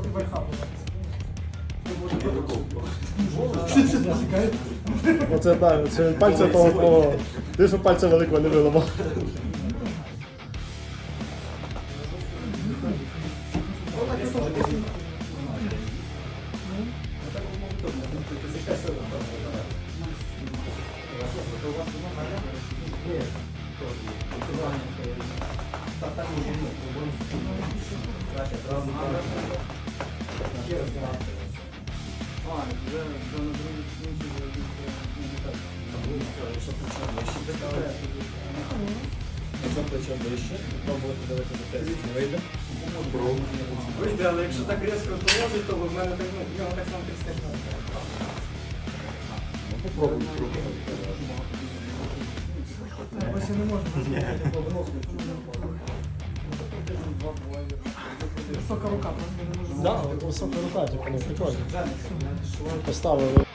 проти верха Оце так, це пальця того твого. Ти що пальця великого не виламав. Якщо плече вище, пробувати давати за 10 не вийде. Вийде, але якщо так різко положить, то в мене так, ну, в нього так само трясти. Ну, попробуй трохи. Ось я не можу. Висока рука, просто не можу. Так, висока рука, типу, ну прикольно. Поставили.